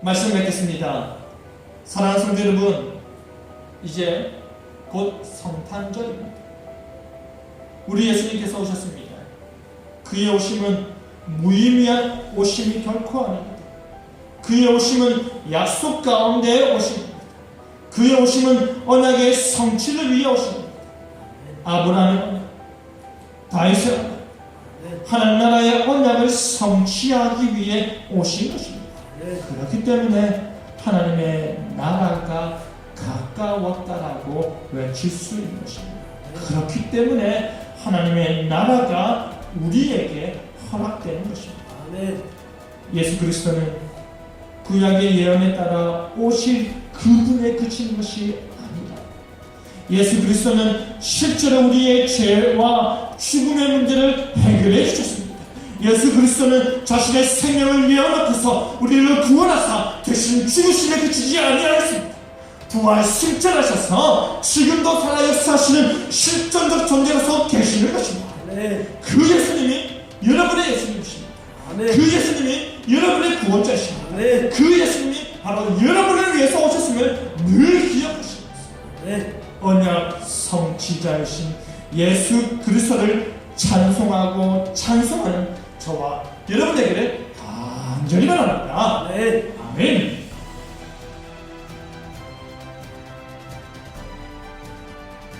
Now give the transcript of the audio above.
말씀 맺겠습니다. 사랑하는 성도 여러분, 이제 곧 성탄절입니다. 우리 예수님께서 오셨습니다. 그의 오심은 무의미한 오심이 결코 아닙니다. 그의 오심은 약속 가운데 오십니다. 그의 오심은 언약의 성취를 위해 오십니다. 아브라함의 언약, 다윗의 언약, 하나님 나라의 언약을 성취하기 위해 오신 것입니다. 그렇기 때문에 하나님의 나라가 가까웠다라고 외칠 수 있는 것입니다. 그렇기 때문에 하나님의 나라가 우리에게 허락되는 것입니다. 아멘. 예수 그리스도는 구약의 예언에 따라 오실 그분에 그치는 것이 아니다. 예수 그리스도는 실제로 우리의 죄와 죽음의 문제를 해결해 주셨습니다. 예수 그리스도는 자신의 생명을 내어놓고서 우리를 구원하사 대신 죽으심에 그치지 아니하였습니다. 부활 승천하셔서 지금도 살아 역사하시는 실존적 존재로서 계시는 것입니다. 아멘. 그 예수님이 여러분의 예수님이십니다. 아멘. 그 예수님이 여러분의 구원자이십니다. 아멘. 그 예수님이 바로 여러분을 위해서 오셨음을 늘 기억하십니다. 언약 성취자이신 예수 그리스도를 찬송하고 찬송하는 저와 여러분에게 간절히 바랍니다. 아멘.